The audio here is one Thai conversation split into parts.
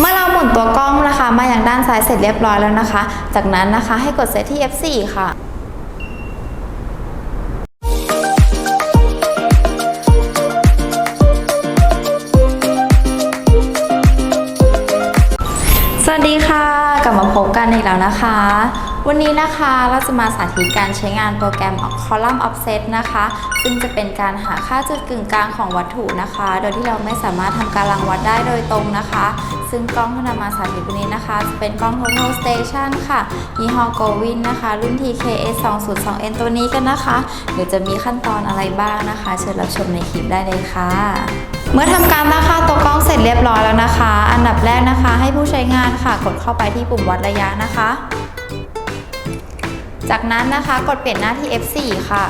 เมื่อเราหมุนตัวกล้องนะคะ มาอย่างด้านซ้ายเสร็จเรียบร้อยแล้วนะคะ จากนั้นนะคะให้กดเซตที่ F4 ค่ะสวัสดีค่ะ กลับมาพบกันอีกแล้วนะคะ วันนี้นะคะเราจะมาสาธิตการใช้งานโปรแกรม Column Offset นะคะ ซึ่งจะเป็นการหาค่าจุดกึ่งกลางของวัตถุนะคะ โดยที่เราไม่สามารถทำการรังวัดได้โดยตรงนะคะ ซึ่งกล้องที่นำมาสาธิตวันนี้นะคะ จะเป็นกล้อง Total Station ค่ะ ยี่ห้อ Govin นะคะ รุ่น TKS 202N ตัวนี้กันนะคะ เดี๋ยวจะมีขั้นตอนอะไรบ้างนะคะ เชิญรับชมในคลิปได้เลยค่ะ เมื่อทำการตั้งค่าตัวกล้องเสร็จเรียบร้อยแล้วนะคะ อันดับแรกนะคะ ให้ผู้ใช้งานค่ะ กดเข้าไปที่ปุ่มวัดระยะนะคะ จากนั้นนะคะกดเปลี่ยนหน้าที่ F4 ค่ะ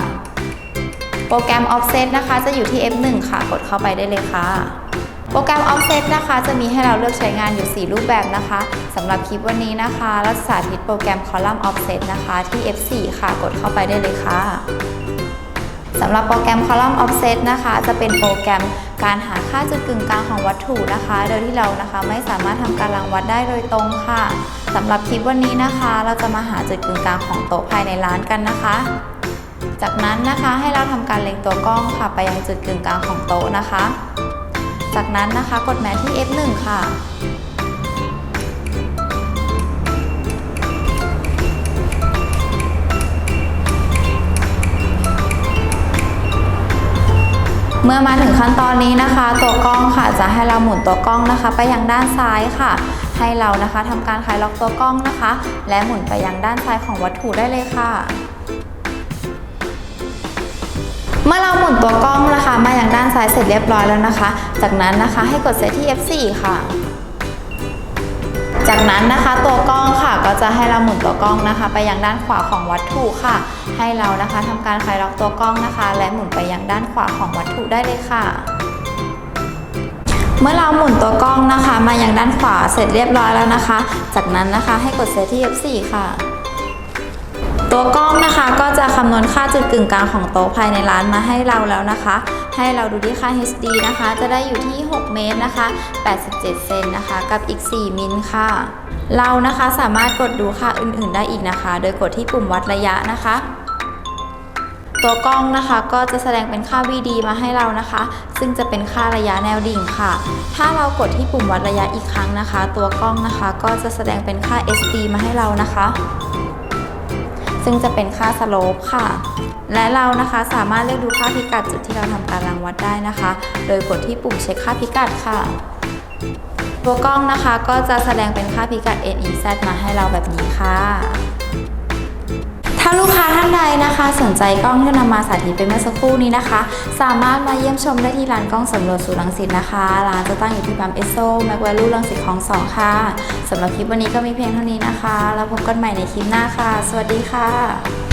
โปรแกรม Offset นะคะ จะอยู่ที่ F1 ค่ะ กดเข้าไปได้เลยค่ะ โปรแกรม Offset นะคะ จะมีให้เราเลือกใช้งานอยู่ 4 รูปแบบนะคะสำหรับคลิปวันนี้นะคะเราจะสาธิตโปรแกรม Column Offset นะคะที่ F4 ค่ะ กดเข้าไปได้เลยค่ะสำหรับโปรแกรม Column Offset นะคะ จะเป็นโปรแกรม การหาค่าจุดกึ่งกลางของวัตถุนะคะ โดยที่เรานะคะไม่สามารถทำการรังวัดได้โดยตรงค่ะ สำหรับคลิปวันนี้นะคะ เราจะมาหาจุดกึ่งกลางของโต๊ะภายในร้านกันนะคะ จากนั้นนะคะให้เราทำการเล็งตัวกล้องค่ะ ไปยังจุดกึ่งกลางของโต๊ะนะคะ จากนั้นนะคะกดแมทที่ F1 ค่ะ เมื่อมาถึงขั้นตอนนี้นะคะ ตัวกล้องค่ะจะให้เราหมุนตัวกล้องนะคะ ไปยังด้านซ้ายค่ะ ให้เรานะคะทำการคลายล็อกตัวกล้องนะคะ และหมุนไปยังด้านซ้ายของวัตถุได้เลยค่ะเมื่อเราหมุนตัวกล้องนะคะ มาอย่างด้านซ้ายเสร็จเรียบร้อยแล้วนะคะ จากนั้นนะคะให้กดเซตที่ F4 ค่ะ จากนั้นนะคะตัวกล้องค่ะก็จะให้เราหมุนตัวกล้องนะคะ ไปยังด้านขวาของวัตถุค่ะ ให้เรานะคะทำการคลายล็อกตัวกล้องนะคะ และหมุนไปยังด้านขวาของวัตถุได้เลยค่ะ เมื่อเราหมุนตัวกล้องนะคะ มายังด้านขวาเสร็จเรียบร้อยแล้วนะคะ จากนั้นนะคะให้กดเซตที่ F4 ค่ะ ตัวกล้องนะคะก็จะคำนวณค่าจุดกึ่งกลางของโต๊ะภายในร้านมาให้เราแล้วนะคะ ให้เราดูที่ค่า HD นะคะ จะได้อยู่ที่ 6 เมตรนะคะ 87 เซนนะคะ กับอีก 4 มิลค่ะ เรานะคะสามารถกดดูค่าอื่น ๆ ได้อีกนะคะ โดยกดที่ปุ่มวัดระยะนะคะ ตัวกล้องนะคะก็จะแสดงเป็นค่า VD มาให้เรานะคะ ซึ่งจะเป็นค่าระยะแนวดิ่งค่ะ ถ้าเรากดที่ปุ่มวัดระยะอีกครั้งนะคะ ตัวกล้องนะคะก็จะแสดงเป็นค่า SD มาให้เรานะคะ ซึ่งจะเป็นค่าสโลปค่ะ และเรานะคะสามารถเลือกดูค่าพิกัดจุดที่เราทำการรังวัดได้นะคะ โดยกดที่ปุ่มเช็คค่าพิกัดค่ะตัวกล้องนะคะก็จะแสดงเป็นค่าพิกัด NEZ มาให้เราแบบนี้ค่ะ ถ้าลูกค้าท่านใดนะคะ สนใจกล้องที่นำมาสาธิตไปเมื่อสักครู่นี้นะคะ สามารถมาเยี่ยมชมได้ที่ร้านกล้องสำรวจสู่รังสิตนะคะ ร้านจะตั้งอยู่ที่บัมเอสโซแมกวาลูรังสิตคลองสองค่ะสำหรับคลิปวันนี้ก็มีเพียงเท่านี้นะคะ แล้วพบกันใหม่ในคลิปหน้าค่ะ สวัสดีค่ะ